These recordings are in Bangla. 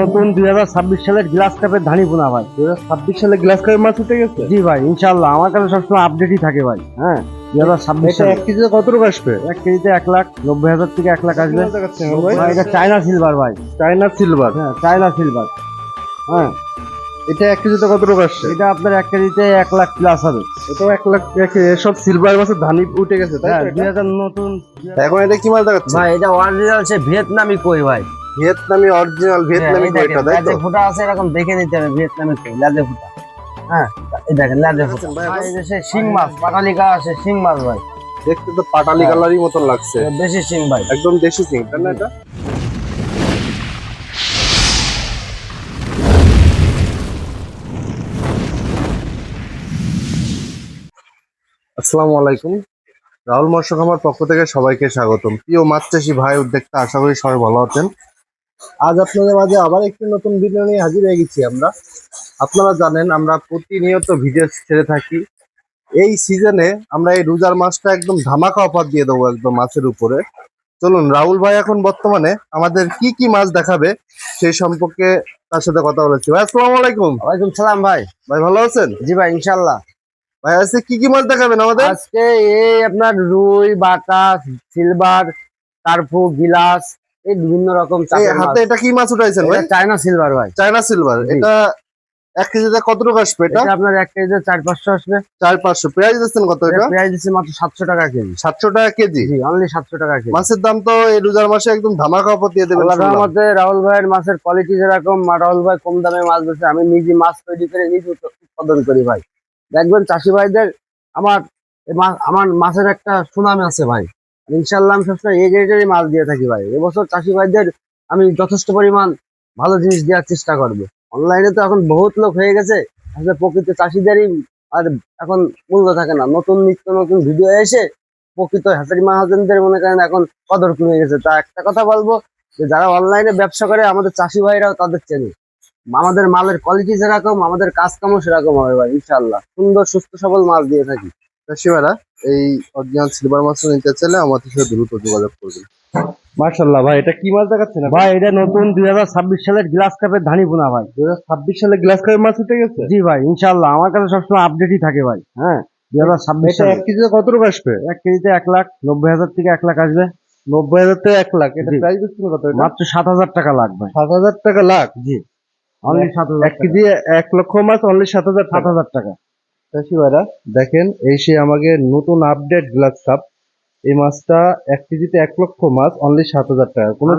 নতুন দুই হাজার ছাব্বিশ সালের গ্লাস কাপের ধানি পোনা ভাই। দু হাজার ছাব্বিশ সালে গ্লাস কাপের মাছ উঠে গেছে? জি ভাই ইনশাল্লাহ আমার কাছে সবসময় আপডেটই থাকে ভাই। হ্যাঁ দুই হাজার ছাব্বিশ এক কেজিতে কত টাকা আসবে? এক কেজিতে এক লাখ নব্বই হাজার থেকে এক লাখ আসবে। এটা চায়না সিলভার ভাই। চায়না সিলভার হ্যাঁ চায়না সিলভার হ্যাঁ। এটা এক কেজিতে কত টাকা আসছে? এটা আপনার এক কেজিতে এক লাখ প্লাস হবে। এটাও এক লাখ সব সিলভার মাছের ধানি উঠে গেছে তাই হ্যাঁ দুই হাজার নতুন এখন এটা কি মাছ দেখাচ্ছে? ভাই এটা অরিজিনাল সে ভিয়েতনামি কই ভাই? ভিয়েতনামি অরিজিনাল ভিয়েতনামি হ্যাঁ, এই তাই তো? ফুটা আছে এরকম দেখে নিতে হবে ভিয়েতনামি কই লেজে ফুটা। হ্যাঁ এই দেখেন লেজে ফুটা। এই যে সে শিং মাছ পাটালিকা আছে শিং মাছ ভাই। দেখতে তো পাটালি হ্যাঁ। কালারই মতন লাগছে। দেশি শিং ভাই। একদম দেশি সিং তাই না এটা? আসসালামু আলাইকুম। রাহুল মৎস্য খামার পক্ষ থেকে সবাইকে স্বাগতম। প্রিয় মাছ চাষি ভাই উদ্যোক্তা আশা করি সবাই ভালো আছেন। আজ আপনাদের মাঝে আবার একটি নতুন ভিডিও নিয়ে হাজির হয়ে গেছি আমরা। আপনারা জানেন আমরা প্রতিনিয়ত ভিডিও ছেড়ে থাকি। এই সিজনে আমরা এই রোজার মাছটা একদম ধামাকা অফার দিয়ে দেবো একদম মাছের উপরে। চলুন রাহুল ভাই এখন বর্তমানে আমাদের কি কি মাছ দেখাবে সেই সম্পর্কে তার সাথে কথা বলেছি। ভাই আসসালামু আলাইকুম। ওয়ালাইকুম সালাম ভাই। ভাই ভালো আছেন? জি ভাই ইনশাল্লাহ ভাই আজকে কি কি মাছ দেখাবেন আমাদের? আজকে এই আপনার রুই বাটা সিলভার টারফু গিলাস এই বিভিন্ন রকম। হাতে এটা কি মাছ উঠাইছেন ভাই? চায়না সিলভার ভাই। চায়না সিলভার এটা এক কেজিতে কত টাকা আসবে এটা? আপনার এক কেজিতে চার পাঁচশো আসবে। চার পাঁচশো। প্রাইস দিচ্ছেন কত এটা? প্রাইস দিচ্ছে মাত্র সাতশো টাকা কেজি। সাতশো টাকা কেজি? অনলি সাতশো টাকা কেজি। মাছের দাম তো এই রোজার মাসে একদম ধামাকা অফার দিয়ে শুনলাম। রহমতে রাহুল ভাইয়ের মাছের কোয়ালিটি যেরকম রাহুল ভাই কম দামে মাছ বেচে আমি নিজে মাছ তৈরি করে নিজে উৎপাদন করি ভাই। দেখবেন চাষি ভাইদের আমার আমার মাছের একটা সুনাম আছে ভাই। ইনশাল্লাহ আমি সবসময় এ গ্রেডেরই মাছ দিয়ে থাকি ভাই। এবছর চাষি ভাইদের আমি যথেষ্ট পরিমাণ ভালো জিনিস দেওয়ার চেষ্টা করব। অনলাইনে তো এখন বহুত লোক হয়ে গেছে, আসলে প্রকৃত চাষিদেরই আর এখন মূল্য থাকে না। নতুন নিত্য নতুন ভিডিও এসে প্রকৃত হ্যাচারি মাহাজনদের মনে করেন এখন কদর কমে গেছে। তা একটা কথা বলব যে যারা অনলাইনে ব্যবসা করে, আমাদের চাষি ভাইরাও তাদের চেনে। আমাদের মালের কোয়ালিটি যেরকম, আমাদের কাজ কামও সেরকম হবে ভাই ইনশাল্লাহ সুন্দর, সুস্থ, সবল মাছ দিয়ে থাকি। চাষিমারা এই অরিজিনাল সিলভার মাছ নিতে চাইলে আমাদের সাথে দ্রুত যোগাযোগ করবেন মার্শাল্লাহ ভাই এটা কি মাছ দেখাচ্ছেন ভাই এটা নতুন দুই হাজার ছাব্বিশ সালের গ্লাস কাপের ধানি বোনা ভাই। দু হাজার ছাব্বিশ সালে গ্লাস কাপের মাছ উঠে গেছে? জি ভাই ইনশাল্লাহ আমার কাছে সবসময় আপডেটই থাকে ভাই হ্যাঁ? দুই হাজার ছাব্বিশ এটা এক কেজিতে কত টাকা আসবে? এক কেজিতে এক লাখ নব্বই হাজার থেকে এক লাখ আসবে। নব্বই হাজার থেকে এক লাখ। এটা। প্রাইস দিচ্ছেন কত এটা? মাত্র সাত হাজার টাকা লাগবে সাত হাজার টাকা লাখ? জি। অনলি সাত হাজার এক কেজি এক লক্ষ মাছ অনলি সাত হাজার সাত হাজার টাকা। চাষি ভাইরা দেখেন এই সে আমাকে নতুন আপডেট গ্লাস কাপ এই মাছটা এক কেজিতে এক লক্ষ মাছ অনলি সাত হাজার টাকা। কোনো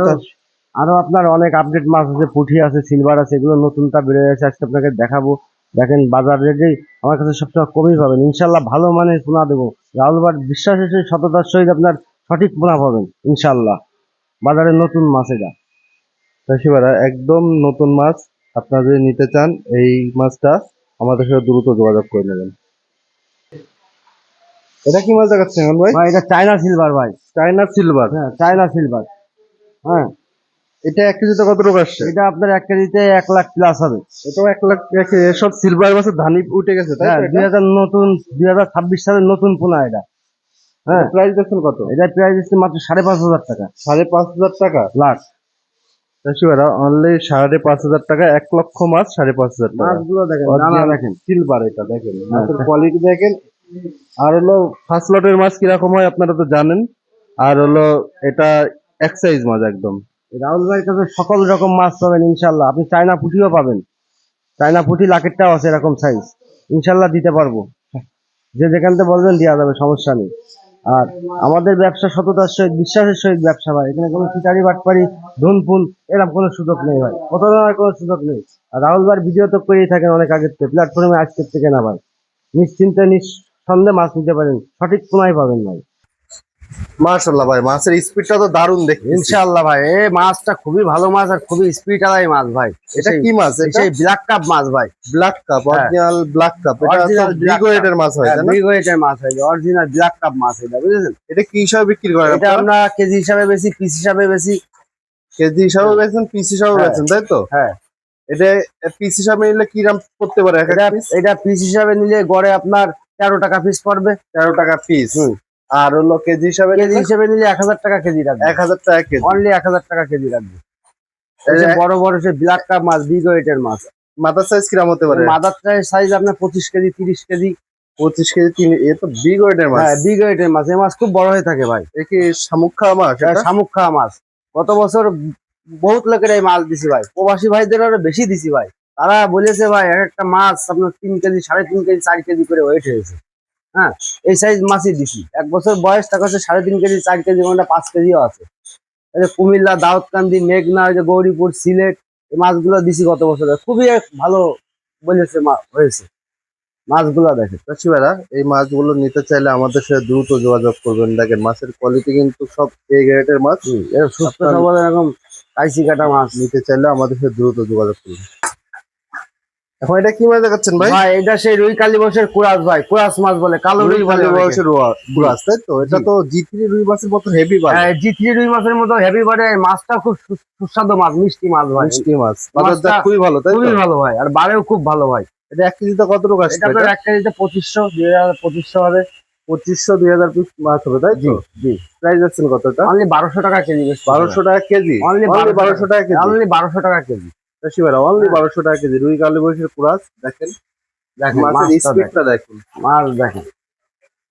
আরো- আপনার অনেক আপডেট মাছ আছে পুঁটি আছে সিলভার আছে এগুলো নতুনটা বেড়ে গেছে আজকে আপনাকে দেখাবো। দেখেন বাজার রেটেই আমার কাছে সবসময় কমই পাবেন। ইনশাল্লাহ ভালো মানের পোনা দেবো। রাহুল ভাট বিশ্বাসের সহিত সততার সহিত আপনার সঠিক পোনা পাবেন ইনশাল্লাহ বাজারে নতুন মাছ এটা। চাষি ভাইরা একদম নতুন মাছ। আপনারা যদি নিতে চান এই মাছটা আমাদের সাথে দ্রুত যোগাযোগ করে নেবেন। এটা কি মাছ দেখাচ্ছেন এখন ভাই? ভাই এটা চায়না সিলভার ভাই। চায়না সিলভার হ্যাঁ চায়না সিলভার হ্যাঁ। এটা এক কেজিতে কত টাকা আসছে? এটা আপনার এক কেজিতে এক লাখ প্লাস হবে। এটাও এক লাখ এসব সিলভার মাছের ধানি উঠে গেছে তাই হ্যাঁ দুই হাজার নতুন দুই হাজার ছাব্বিশ সালের নতুন পোনা এটা। হ্যাঁ। প্রাইস দেখছেন কত? এটা প্রাইস হচ্ছে মাত্র সাড়ে পাঁচ হাজার টাকা। সাড়ে পাঁচ হাজার টাকা। লাখ চাষি অনলি সাড়ে পাঁচ হাজার টাকা এক লক্ষ মাছ সাড়ে পাঁচ হাজার টাকা। মাছগুলো দেখেন দানা দেখেন। সিলভার এটা দেখেন। মাছের হ্যাঁ। কোয়ালিটি দেখেন। আর হলো ফার্স্ট লটের মাছ কীরকম হয় আপনারা তো জানেন। আর হলো এটা এক সাইজ মাছ একদম। রাহুল ভাইয়ের কাছে সকল রকম মাছ পাবেন ইনশাল্লাহ। আপনি চায়না পুঁটিও পাবেন। চায়না পুঁটি লাখেরটাও আছে এরকম সাইজ ইনশাল্লাহ দিতে পারব। যে যেখান থেকে বলবেন দেওয়া যাবে সমস্যা নেই। আর আমাদের ব্যবসা সততার সহিত, বিশ্বাসের সহিত ব্যবসা ভাই। এখানে কোনো চিটারি বাটপারি ধুনফুন, এরকম কোনো সুযোগ নেই ভাই। প্রতারণার কোনো সুযোগ নেই। আর রাহুল ভাই ভিডিও তো করেই থাকেন অনেক আগের থেকে প্ল্যাটফর্মে আজকের থেকে না ভাই। নিশ্চিন্তে, নিঃসন্দেহে মাছ নিতে পারেন। সঠিক কোনায় পাবেন ভাই। মার্শাল্লাহ ভাই মাছের স্পিডটা তো দারুণ ইনশাআল্লাহ ভাই এই মাছটা খুবই ভালো মাছ আর খুবই স্পিড আলাই মাছ ভাই। এটা কি মাছ এটা? ব্ল্যাক কাপ মাছ ভাই। ব্ল্যাক কাপ হ্যাঁ। অরিজিনাল ব্ল্যাক কাপ এটা Original বিগ ওয়েটের মাছ হয় না? বিগ ওয়েটের মাছ হয় অরিজিনাল ব্ল্যাক কাপ মাছ এটা বুঝেছেন? এটা কি হিসাবে বিক্রি করেন এটা আমরা কেজি হিসাবে বেশি পিস হিসাবে বেশি কেজি হিসাবে বেচেন পিস হিসাবে হ্যাঁ। বেচেন তাই তো? হ্যাঁ। এটা পিস হিসাবে নিলে কি দাম করতে পারে এটা পিস এটা পিস হিসাবে নিলে গড়ে আপনার তেরো টাকা পিস পড়বে। তেরো টাকা পিস হুম। আর হলো কেজি হিসাবে কেজি হিসাবে নিলে এক হাজার টাকা কেজি রাখবে। এক হাজার টাকা কেজি। অনলি এক হাজার টাকা কেজি রাখবে। বড় বড় সে ব্ল্যাক কাপ মাছ বিগ ওয়েটের মাছ। মাদার সাইজ কিরম হতে পারে? মাদার সাইজ আপনার পঁচিশ কেজি তিরিশ কেজি। পঁচিশ কেজি তিন এ তো বিগ ওয়েটের মাছ। হ্যাঁ বিগ ওয়েটের মাছ। এই মাছ খুব বড় হয়ে থাকে ভাই। এ কি শামুক খাওয়া মাছ? শামুক খাওয়া মাছ। গত বছর বহুত লোকের এই মাছ দিছি ভাই। প্রবাসী ভাইদের আরও বেশি দিছি ভাই। তারা বলেছে ভাই এক একটা মাছ আপনার তিন কেজি সাড়ে তিন কেজি চার কেজি করে ওয়েট হয়েছে। হ্যাঁ এই সাইজ মাছই দিছি। এক বছর বয়স তার কাছে সাড়ে তিন কেজি চার কেজি কোনটা পাঁচ কেজিও আছে। এই যে কুমিল্লা দাউদকান্দি মেঘনা যে গৌরীপুর সিলেট এই মাছগুলো দিছি গত বছরে। খুবই ভালো বলেছে হয়েছে। মাছগুলো দেখে চাষি ভাইরা এই মাছগুলো নিতে চাইলে আমাদের সাথে দ্রুত যোগাযোগ করবেন। দেখেন মাছের কোয়ালিটি কিন্তু সব এ গ্রেডের মাছ। এরকম সুস্থ সবল এরকম কাইসি কাটা মাছ। নিতে চাইলে আমাদের সাথে দ্রুত যোগাযোগ করবেন। এখন এটা কি মাছ দেখাচ্ছেন ভাই? ভাই এটা সেই রুই কালী বসের কুরাস ভাই কুরাস মাছ বলে কালো রুই রুই বলে কালী অনেকে। বয়সের তাই তো? এটা তো জি থ্রি রুই মাছের মতো হেভি মাছ হ্যাঁ, জি থ্রি রুই মাছের মতো হেভি বাড়ে মাছটা খুব সুস্বাদু মাছ মিষ্টি মাছ ভাই। মিষ্টি মাছ। বাজার মাছটা খুবই ভালো তাই খুবই ভালো ভাই আর বাড়েও খুব ভালো ভাই। এটা এক কেজিতে কত টাকা আসবে এটা আপনার এক কেজিতে পঁচিশশো দুই হাজার পঁচিশশো হবে। পঁচিশশো দুই হাজার পিস মাছ হবে তাই জি জি। প্রাইস আছেন কতটা? অনলি বারোশো টাকা কেজি বারোশো টাকা কেজি? অনলি বারোশো টাকা কেজি? অনলি বারোশো টাকা কেজি। অনলি হ্যাঁ। বারোশো টাকা কেজি। রুই কালী কুড়াস দেখেন? মাছের স্পিডটা দেখুন। মাছ দেখেন।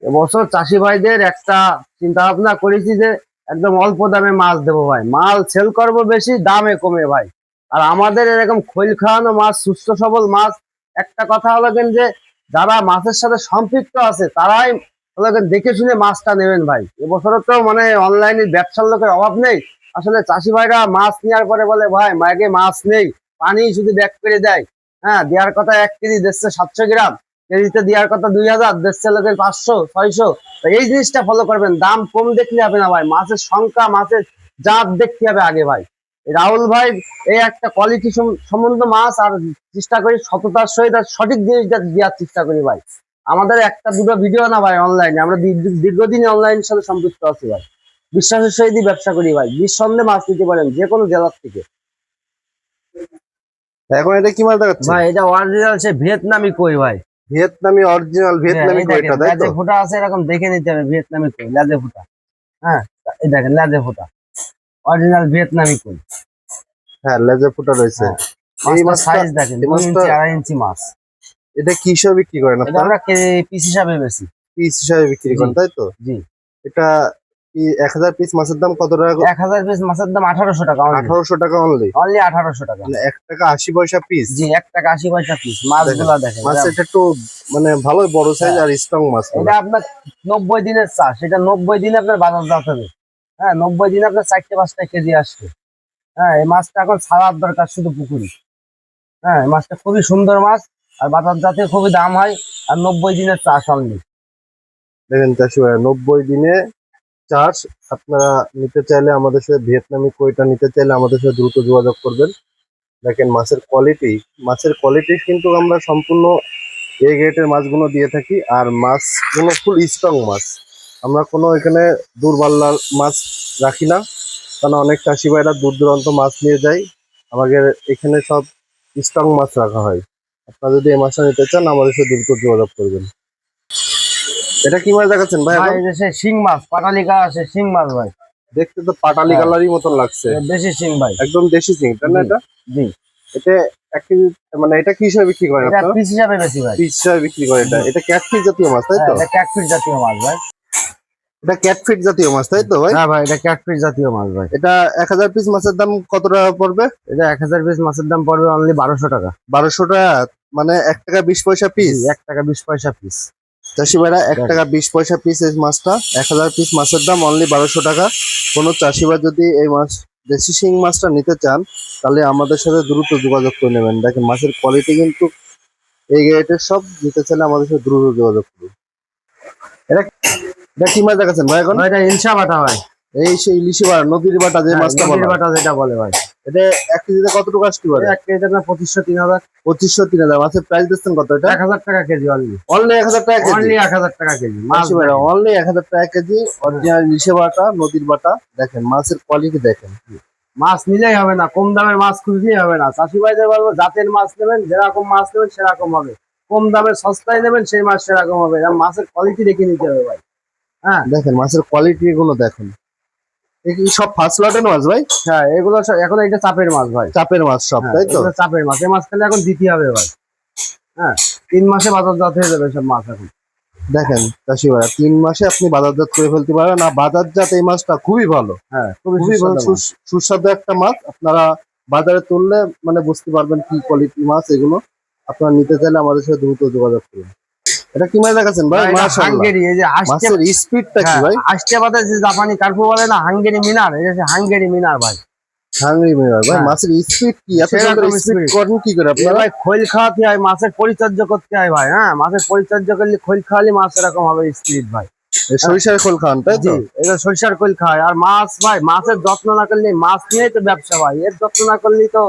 এবছর চাষি ভাইদের একটা চিন্তা ভাবনা করেছি যে একদম অল্প দামে মাছ দেবো ভাই। মাল সেল করব বেশি দামে কমে ভাই। আর আমাদের এরকম খৈল খাওয়ানো মাছ সুস্থ সবল মাছ একটা কথা হলো যে যারা মাছের সাথে সম্পৃক্ত আছে তারাই হলো দেখে শুনে মাছটা নেবেন ভাই। এবছরে তো মানে অনলাইনে ব্যবসার লোকের অভাব নেই। আসলে চাষি ভাইরা মাছ নেওয়ার পরে বলে ভাই মাকে মাছ নেই। পানি শুধু ব্যাক করে দেয় হ্যাঁ দেওয়ার কথা এক কেজি দেড়শো সাতশো গ্রাম, কেজিতে দেওয়ার কথা দুই হাজার, দেড়শো লোকের পাঁচশো, ছয়শো। এই জিনিসটা ফলো করবেন। দাম কম দেখলে হবে না ভাই, মাছের সংখ্যা, মাছের জাত দেখতে হবে আগে ভাই। রাহুল ভাই, এই একটা কোয়ালিটি সম্বন্ধ মাছ আর চেষ্টা করি, সততার সহিত আর সঠিক জিনিসটা দেওয়ার চেষ্টা করি ভাই। আমাদের একটা দুটো ভিডিও না ভাই অনলাইনে আমরা দীর্ঘ- দীর্ঘদিন অনলাইনের সাথে সম্পৃক্ত আছি ভাই। বিশ্বাসের সহিতই ব্যবসা করি ভাই। নিঃসন্দেহে মাছ নিতে পারেন যে কোনো জেলার থেকে। এখন এটা কি মাছ দেখাচ্ছে ভাই এটা অরিজিনাল সে ভিয়েতনামি কই ভাই? ভিয়েতনামি অরিজিনাল ভিয়েতনামি হ্যাঁ, কয়টা দেখেন, তাই তো? ফোঁটা আছে এরকম দেখে নিতে হবে ভিয়েতনামি কই লাজে ফোঁটা। হ্যাঁ এই দেখেন লেজে ফোঁটা। অরিজিনাল ভিয়েতনামি কই। হ্যাঁ লেজে ফুটা রয়েছে। হ্যাঁ। এই মাছটা সাইজ দেখেন এই দুই ইঞ্চি মাছটা- আড়াই ইঞ্চি মাছ। এটা কি হিসাবে বিক্রি করেন এটা আপনারা? আমরা পিস হিসাবে বেশি পিস হিসাবে বিক্রি করেন তাই তো? জি। এটা এক হাজার পিস মাছের দাম কত টাকা এক হাজার পিস মাছের দাম আঠারোশো টাকা আঠারোশো টাকা অনলি অনলি আঠারোশো টাকা। মানে এক টাকা আশি পয়সা পিস জি এক টাকা আশি পয়সা পিস মাছগুলা দেখেন মাছ এটা- একটু মানে ভালোই বড় সাইজ আর স্ট্রং মাছ। এটা আপনার নব্বই দিনের চাষ। এটা নব্বই দিনে আপনার বাজার জাত হবে। হ্যাঁ নব্বই দিনে আপনার চারটে পাঁচটা কেজি আসবে। হ্যাঁ এই মাছটা এখন ছাড়ার দরকার শুধু পুকুরি। হ্যাঁ মাছটা খুবই সুন্দর মাছ আর বাজার জাতে খুবই দাম হয়। আর নব্বই দিনের চাষ অনলি দেখেন চাষি ভাই নব্বই দিনে চাষ আপনারা নিতে চাইলে আমাদের সাথে ভিয়েতনামি কইটা নিতে চাইলে আমাদের সাথে দ্রুত যোগাযোগ করবেন। দেখেন, মাছের কোয়ালিটি মাছের কোয়ালিটি কিন্তু আমরা সম্পূর্ণ এ গ্রেটের মাছগুলো দিয়ে থাকি, আর মাছগুলো ফুল স্ট্রং মাছ। আমরা কোনো এখানে দূরবাল্লার মাছ রাখি না, কারণ অনেক চাষি ভাইরা দূর দূরান্ত মাছ নিয়ে যায়। আমাদের এখানে সব স্ট্রং মাছ রাখা হয়। আপনারা যদি এই মাছটা নিতে চান, আমাদের সাথে দ্রুত যোগাযোগ করবেন। এটা কি মাছ দেখাচ্ছেন ভাই ভাই এখন? এই যে সে শিং মাছ পাটালিকা আছে শিং মাছ ভাই। দেখতে তো পাটালি। কালারই মতন লাগছে। দেশি শিং ভাই। একদম দেশি শিং তাই না এটা? জি। এটা এক কেজি মানে এটা কি হিসাবে বিক্রি করেন আপনারা? পিস হিসাবে বেশি ভাই। পিস হিসাবে বিক্রি করে এটা। এটা ক্যাটফিট জাতীয় মাছ তাই হ্যাঁ, তো? এটা ক্যাটফিট জাতীয় মাছ ভাই। এটা ক্যাটফিট জাতীয় মাছ তাই তো ভাই? হ্যাঁ ভাই এটা ক্যাটফিট জাতীয় মাছ ভাই। এটা এক হাজার পিস মাছের দাম কত টাকা পড়বে? এটা এক হাজার পিস মাছের দাম পড়বে অনলি বারোশো টাকা। বারোশো টাকা মানে এক টাকা বিশ পয়সা পিস এক টাকা বিশ পয়সা পিস চাষি ভাইরা এক টাকা বিশ পয়সা পিস এই মাছটা এক হাজার পিস মাছের দাম অনলি বারোশো টাকা। কোনো চাষি ভাই যদি এই মাছ দেশি শিং মাছটা নিতে চান তাহলে আমাদের সাথে দ্রুত যোগাযোগ করে নেবেন। দেখেন মাছের কোয়ালিটি কিন্তু এই গ্রেটের সব নিতে চাইলে আমাদের সাথে দ্রুত যোগাযোগ করুন। এটা এটা কি মাছ দেখাচ্ছেন ভাই এখন? এটা ইলশা বাটা ভাই। এই সেই ইলিশি বাটা নদীর বাটা যে হ্যাঁ, মাছটা নদীর বাটা যেটা বলে ভাই। এটা এক কেজিতে কত টাকা আসতে পারে? এক কেজি আপনার পঁচিশশো তিন হাজার পঁচিশশো তিন হাজার। মাছের প্রাইস দিচ্ছেন কত এটা? এক হাজার টাকা কেজি অনলি অনলি এক হাজার টাকা অনলি এক হাজার টাকা কেজি মাছ মাছ অনলি এক হাজার টাকা কেজি অরিজিনাল ইলিশে বাটা নদীর বাটা দেখেন মাছের কোয়ালিটি দেখেন। মাছ নিলেই হবে না কম দামের মাছ খুঁজলেই হবে না। চাষি ভাইদের বলব জাতের মাছ নেবেন যেরকম মাছ নেবেন সেরকম হবে। কম দামে সস্তায় নেবেন সেই মাছ সেরকম হবে। মাছের কোয়ালিটি দেখে নিতে হবে ভাই। হ্যাঁ। দেখেন মাছের কোয়ালিটি গুলো দেখেন। এই সব ফার্স্ট লটের মাছ ভাই? হ্যাঁ এগুলো এখন এটা চাপের মাছ ভাই। চাপের মাছ সব হ্যাঁ, তাই তো? চাপের মাছ। এই মাছ খেলে এখন দিতে হবে ভাই। হ্যাঁ তিন মাসে বাজারজাত হয়ে যাবে সব মাছ এখন। দেখেন চাষি ভাইরা তিন মাসে আপনি বাজারজাত করে ফেলতে পারেন আর বাজারজাত এই মাছটা খুবই ভালো। হ্যাঁ খুবই ভালো সুস্বাদু সুস্বাদু একটা মাছ। আপনারা বাজারে তুললে মানে বুঝতে পারবেন কি কোয়ালিটি মাছ এগুলো। আপনারা নিতে চাইলে আমাদের সাথে দ্রুত যোগাযোগ করুন। এটা কি মাছ দেখাচ্ছেন ভাই? হাঙ্গেরি এই যে মাছের স্পিডটা কি হ্যাঁ, ভাই? আসতে বাদে যে জাপানি কার্পু বলে না হাঙ্গেরি মিনার এই যে হাঙ্গেরি মিনার ভাই। হাঙ্গরি মিনার ভাই হ্যাঁ। মাছের স্পিড কি? এত সুন্দর স্পিড করেন কি করে আপনারা? ভাই খৈল খাওয়াতে হয় মাছের পরিচর্যা করতে হয় ভাই হ্যাঁ মাছের পরিচর্যা করলে খৈল খাওয়ালে মাছ এরকম হবে স্পিড ভাই। সরিষার খোল খান তাই তো? এটা সরিষার খৈল খায়। আর মাছ ভাই মাছের যত্ন না করলে মাছ নিয়েই তো ব্যবসা ভাই এর যত্ন না করলে তো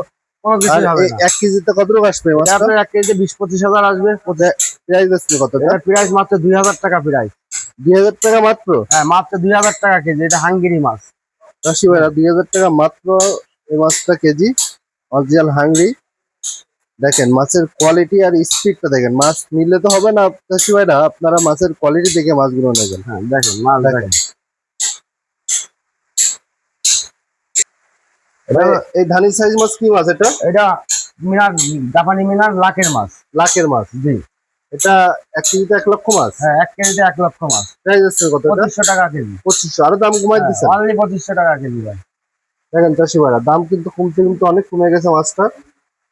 কোনো কিছু হবে না। এক কেজিতে কত টাকা আসবে এটা আপনার এক কেজিতে বিশ পঁচিশ হাজার আসবে। প্রাইস আসছে কত? এটা প্রাইস মাত্র দুই হাজার টাকা প্রাইস। দুই হাজার টাকা মাত্র? হ্যাঁ মাত্র দুই হাজার টাকা কেজি। এটা হাঙ্গেরি মাছ। ভাইরা দুই হাজার টাকা মাত্র এই মাছটা কেজি। Original Hungary. দেখেন মাছের কোয়ালিটি আর স্পিডটা দেখেন। মাছ নিলে তো হবে না ভাইরা। আপনারা মাছের কোয়ালিটি দেখে মাছগুলো নেবেন। হ্যাঁ দেখেন মাছ দেখেন। এই ধানি সাইজ মাছ কি মাছ এটা? এটা মিনার জাপানি মিনার লাখের মাছ। লাখের মাছ? জি। এটা এক কেজিতে এক লক্ষ মাছ? হ্যাঁ এক কেজিতে এক লক্ষ মাছ। প্রাইস আছে কত পঁচিশশো টাকা কেজি। পঁচিশশো। আরও দাম কমাই দিচ্ছে অনলি পঁচিশশো টাকা কেজি ভাই। দেখেন চাষি ভাইরা দাম কিন্তু কমতে কিন্তু অনেক কমে গেছে মাছটা।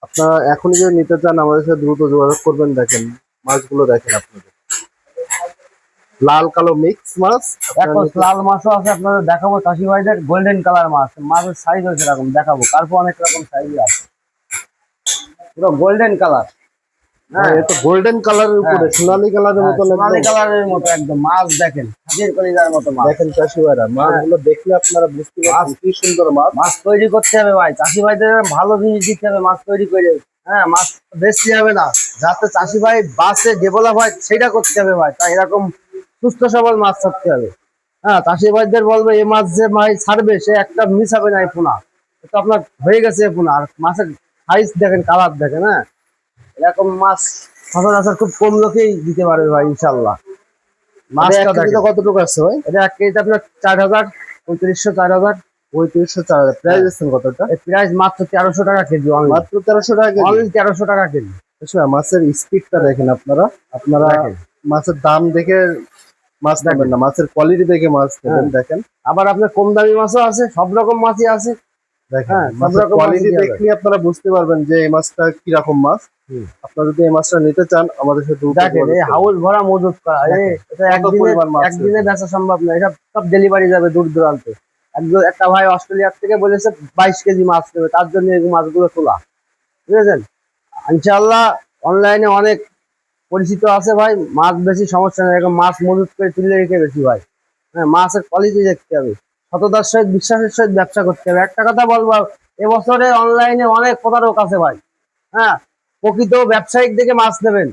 আপনারা এখনই যদি নিতে চান আমাদের সাথে দ্রুত যোগাযোগ করবেন দেখেন মাছগুলো দেখেন আপনাদের। লাল কালো মিক্স মাছ। এখন লাল মাছও আছে আপনাদের দেখাবো চাষি ভাইদের গোল্ডেন কালার মাছ। মাছের সাইজ হচ্ছে এরকম দেখাবো। কার্পো অনেক রকম সাইজ আছে। পুরো গোল্ডেন কালার হ্যাঁ এটা গোল্ডেন কালারের উপরে হ্যাঁ। সোনালী কালারের মতো সোনালি কালারের মতো একদম। মাছ দেখেন হাজির কলিজার মতো মাছ। দেখেন চাষি ভাইরা মাছগুলো দেখলে আপনারা বুঝতে কি সুন্দর মাছ। মাছ তৈরি করতে হবে ভাই। চাষি ভাইদের ভালো জিনিস দিতে হবে মাছ তৈরি করে। হ্যাঁ মাছ বেশি হবে না। যাতে চাষি ভাই বাসে ডেভেলপ হয় সেটা করতে হবে ভাই। তাই এরকম সুস্থ সবল মাছ ছাড়তে হবে। হ্যাঁ চাষি ভাইদের বলবে এই মাছ যে মাছ ছাড়বে সে একটা মিস হবে না এই পোনা। তো আপনার হয়ে গেছে পোনা। আর মাছের সাইজ দেখেন কালার দেখেন হ্যাঁ? এরকম মাছ সচরাচর খুব কম লোকেই দিতে পারবে ভাই ইনশাল্লাহ মাছটা মাছটা দেখেন। কত টাকা আছে ভাই? এটা এক কেজিতে আপনার চার হাজার পঁয়ত্রিশশো চার হাজার পঁয়ত্রিশশো চার হাজার। প্রাইস আছেন কতটা? প্রাইস মাত্র তেরোশো টাকা কেজি মাত্র তেরোশো টাকা কেজি। তেরোশো টাকা কেজি। মাছের স্পিডটা দেখেন আপনারা। আপনারা মাছের দাম দেখে মাছ নেবেন না মাছের কোয়ালিটি দেখে মাছ নেবেন দেখেন। আবার আপনার কম দামি মাছও আছে সব রকম মাছই আছে। দেখেন হ্যাঁ, সব রকম কোয়ালিটি দেখলে আপনারা বুঝতে পারবেন যে এই মাছটা কীরকম মাছ। আপনারা যদি এই মাছটা নিতে চান আমাদের সাথে দেখেন এই হাউস ভরা মজুত করা এই এটা একদিনে মাছ একদিনে বেচা সম্ভব না। এটা সব ডেলিভারি যাবে দূর দূরান্তে। একজন একটা ভাই অস্ট্রেলিয়ার থেকে বলেছে বাইশ কেজি মাছ নেবে তার জন্য এই মাছগুলো তোলা। বুঝেছেন? ইনশাল্লাহ অনলাইনে অনেক পরিচিত আছে ভাই, মাছ বেশি সমস্যা নেই, এরকম মাছ মজুত করে তুলে রেখে বেশি ভাই। হ্যাঁ মাছের কোয়ালিটি দেখতে হবে, সততার সহিত, বিশ্বাসের সহিত ব্যবসা করতে হবে। একটা কথা বলব, এবছরে অনলাইনে অনেক প্রতারক আছে ভাই হ্যাঁ প্রকৃত ব্যবসায়িক দেখে মাছ নেবেন।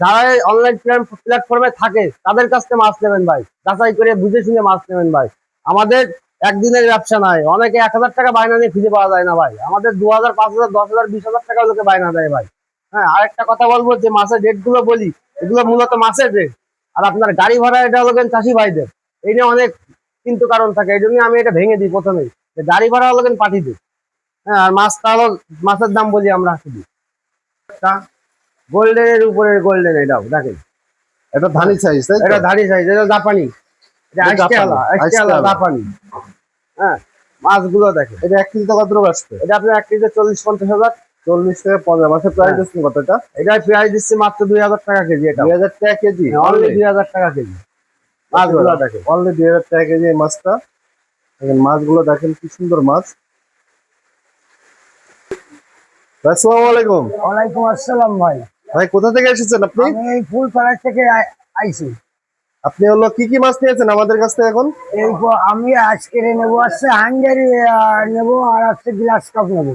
যারা অনলাইন প্ল্যাটফর্মে থাকে, তাদের কাছ থেকে মাছ নেবেন ভাই, যাচাই করে বুঝে শুনে মাছ নেবেন ভাই। আমাদের একদিনের ব্যবসা নাই, অনেকে এক হাজার টাকা বায়না নিয়ে খুঁজে পাওয়া যায় না ভাই। আমাদের দু হাজার, পাঁচ হাজার, দশ হাজার, বিশ হাজার টাকা লোকে বায়না দেয় ভাই। হ্যাঁ আরেকটা কথা বলব যে মাছের রেটগুলো বলি এগুলো মূলত মাছের রেট আর আপনার গাড়ি ভাড়া এটা হলো চাষি ভাইদের। এই নিয়ে অনেক কিন্তু কারণ থাকে এই জন্য আমি এটা ভেঙে দিই প্রথমেই যে গাড়ি ভাড়া হলো গেন পাঠিয়ে হ্যাঁ আর মাছটা হলো মাছের দাম বলি আমরা শুধু গোল্ডেনের উপরে গোল্ডেন এটাও দেখেন। এটা ধানি সাইজ? এটা ধারি সাইজ এটা জাপানি। জাপানি, হ্যাঁ মাছগুলো দেখেন। এটা এক কেজিতে কত আসবে এটা আপনার এক কেজিতে চল্লিশ পঞ্চাশ হাজার। চল্লিশ থেকে পঞ্চাশ মাসের প্রাইস হ্যাঁ। আছেন কতটা এটা? পেঁয়াজ দিচ্ছে মাত্র দুই হাজার টাকা কেজি এটা। দুই হাজার টাকা কেজি? অনলি দুই হাজার টাকা কেজি। মাছগুলো দেখেন। অনলি দুই হাজার টাকা কেজি এই মাছটা। দেখেন মাছগুলো দেখেন কি সুন্দর মাছ। আসসালামু আলাইকুম। ওয়ালাইকুম আসসালাম ভাই। ভাই কোথা থেকে এসেছেন আপনি? আমি ফুলপাড়া থেকে আই- আইছি। আপনি হলো কি কি মাছ নিয়েছেন আমাদের কাছ থেকে এখন? এই আমি আজকে নেব আছে হাঙ্গারি নেব আর আছে গ্লাস কাপ নেব।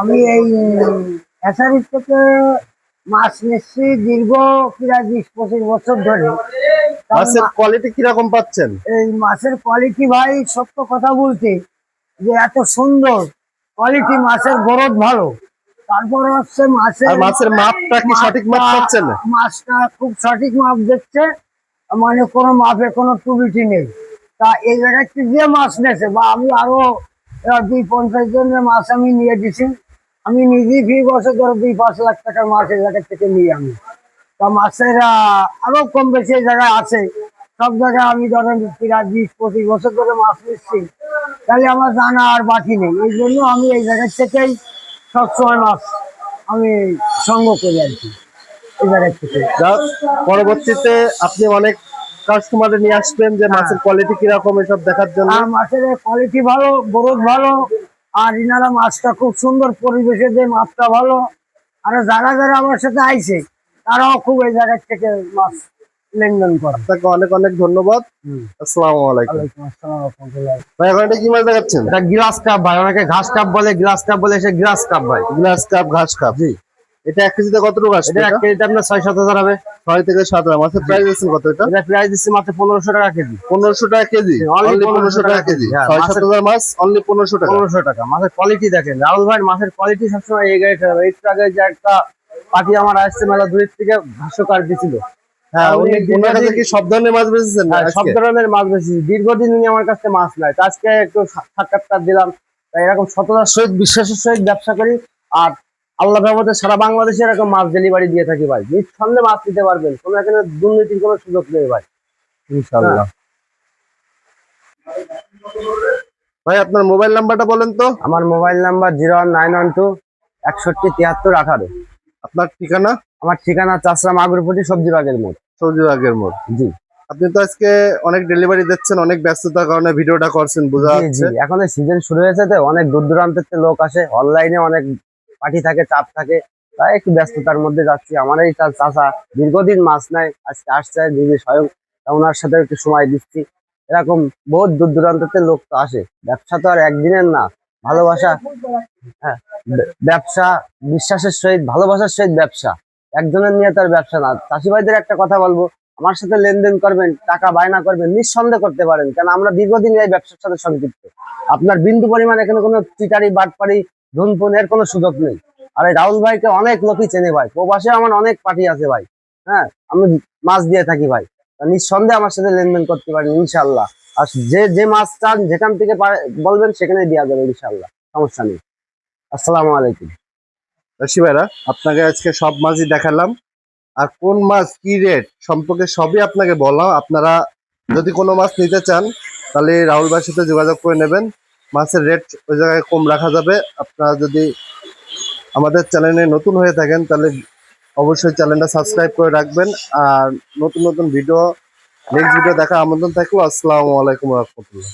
আমি এই হ্যাচারি থেকে মাছ নিচ্ছি দীর্ঘ প্রায় বিশ পঁচিশ বছর ধরে। মাছের কোয়ালিটি কীরকম পাচ্ছেন? এই মাছের কোয়ালিটি ভাই সত্য কথা বলতে যে এত সুন্দর কোয়ালিটি মাছের গ্রোথ ভালো। তারপরে হচ্ছে মাছের মাছের মাপটা কি সঠিক মাপ পাচ্ছেন? মাছটা খুব সঠিক মাপ দেখছে মানে কোনো মাপে কোনো ত্রুটি নেই। তা এই জায়গায় যে মাছ নেছে বা আমি আরও দুই পঞ্চাশ জনের মাছ আমি নিয়ে দিছি, আমি নিজেই ফি বছর ধরে দুই পাঁচ লাখ টাকার মাছ এই জায়গা থেকে নিই আমি তা মাছের আরও কম বেশি এই জায়গায় আছে। সব জায়গায় আমি ধরেন প্রায় বিশ পঁচিশ বছর ধরে মাছ নিচ্ছি। তাহলে আমার জানা আর বাকি নেই। এই জন্য আমি এই জায়গা থেকেই সবসময় মাছ আমি সঙ্গ করি আর কি। এই জায়গা থেকে পরবর্তীতে আপনি অনেক কাস্টমার নিয়ে আসবেন যে মাছের কোয়ালিটি কীরকম এসব দেখার জন্য। মাছের কোয়ালিটি ভালো বরফ ভালো আর ইনারা মাছটা খুব সুন্দর পরিবেশে যে মাছটা ভালো। আর যারা যারা আমার সাথে আইছে তারাও খুব এই জায়গা থেকে মাছ লেনদেন করে। আপনাকে অনেক অনেক ধন্যবাদ। আসসালামু আলাইকুম। ভাই এখন এটা কি মাছ দেখাচ্ছেন? এটা গ্লাস কাপ ভাই অনেকে ঘাস কাপ বলে গ্লাস কাপ বলে সে গ্লাস কাপ ভাই। গ্লাস কাপ ঘাস কাপ। জি। এটা এক কেজিতে কত টাকা আসবে এটা এক কেজিতে আপনার ছয় সাত হাজার হবে। ছয় থেকে সাত হাজার। মাছের প্রাইস আছে কত এটা? এটা প্রাইস দিচ্ছি মাত্র পনেরোশো টাকা কেজি। পনেরোশো টাকা কেজি? অনলি পনেরোশো টাকা কেজি। হ্যাঁ, ছয় সাত হাজার মাছ অনলি পনেরোশো টাকা। পনেরোশো টাকা। মাছের কোয়ালিটি দেখেন। রাহুল ভাই মাছের কোয়ালিটি সবসময় এই গাড়িটা একটু আগে যে একটা আমার আসছে মেলা দূরের থেকে ভাষ্যকার দিছিল। হ্যাঁ সব ধরনের মাছ বেঁচেছেন হ্যাঁ, সব ধরনের মাছ বেশি দীর্ঘদিন উনি আমার কাছে মাছ নাই। আজকে একটু সাক্ষাৎকার দিলাম। এরকম সততার সহিত বিশ্বাসের সহিত ব্যবসা করি। আর আল্লাহ রহমতে সারা বাংলাদেশে এরকম মাছ ডেলিভারি দিয়ে থাকি ভাই। নিঃসন্দেহে মাছ দিতে পারবেন। কোনো এখানে দুর্নীতির কোনো সুযোগ নেই ভাই। ইনশাআল্লাহ। ভাই আপনার মোবাইল নাম্বারটা বলেন তো। আমার mobile number zero one nine one two একষট্টি তিয়াত্তর আঠারো। আপনার ঠিকানা? আমার ঠিকানা চাষরা মাগুরপুটি সবজি বাগের মোড়। সৌদি আগের মোড়। জি। আপনি তো আজকে অনেক ডেলিভারি দিচ্ছেন অনেক ব্যস্ততার কারণে ভিডিওটা করছেন বোঝা জি জি। যাচ্ছে। এখন সিজন শুরু হয়েছে তো অনেক দূর দূরান্তের থেকে লোক আসে। অনলাইনে অনেক পার্টি থাকে, চাপ থাকে, তাই একটু ব্যস্ততার মধ্যে যাচ্ছি। আমার এই চা- চাচা দীর্ঘদিন মাছ নাই, আজকে আসছে নিজে স্বয়ং ওনার সাথে একটু সময় দিচ্ছি। এরকম বহুত দূর দূরান্তের লোক তো আসে। ব্যবসা তো আর একদিনের না, ভালোবাসা হ্যাঁ ব্যবসা, বিশ্বাসের সহিত, ভালোবাসার সহিত ব্যবসা। একজনের নিয়ে তার ব্যবসা না। চাষি ভাইদের একটা কথা বলব, আমার সাথে লেনদেন করবেন, টাকা বায়না করবেন, নিঃসন্দেহ করতে পারেন, কেন আমরা দীর্ঘদিন এই ব্যবসার সাথে সংযুক্ত। আপনার বিন্দু পরিমাণ এখানে কোনো চিটারি, বাটপারি ধুনপুন এর কোনো সুযোগ নেই। আর এই রাহুল ভাইকে অনেক লোকই চেনে ভাই। প্রবাসে আমার অনেক পার্টি আছে ভাই। হ্যাঁ আমি মাছ দিয়ে থাকি ভাই। নিঃসন্দেহে আমার সাথে লেনদেন করতে পারেন ইনশাল্লাহ আর যে যে মাছ চান, যেখান থেকে বলবেন সেখানে দেওয়া যাবে ইনশাল্লাহ সমস্যা নেই। আসসালামু আলাইকুম। রাশি ভাইরা, আপনাকে আজকে সব মাছই দেখালাম। আর কোন মাছ, কি রেট সম্পর্কে সবই আপনাকে বললাম। আপনারা যদি কোনো মাছ নিতে চান, তাহলে রাহুল ভাইয়ের সাথে যোগাযোগ করে নেবেন। মাছের রেট ওই জায়গায় কম রাখা যাবে। আপনারা যদি আমাদের চ্যানেলে নতুন হয়ে থাকেন, তাহলে অবশ্যই চ্যানেলটা সাবস্ক্রাইব করে রাখবেন। আর নতুন নতুন ভিডিও নেক্সট ভিডিও দেখা আমন্ত্রণ থাকল। আসসালামু আলাইকুম রহমতুল্লাহ।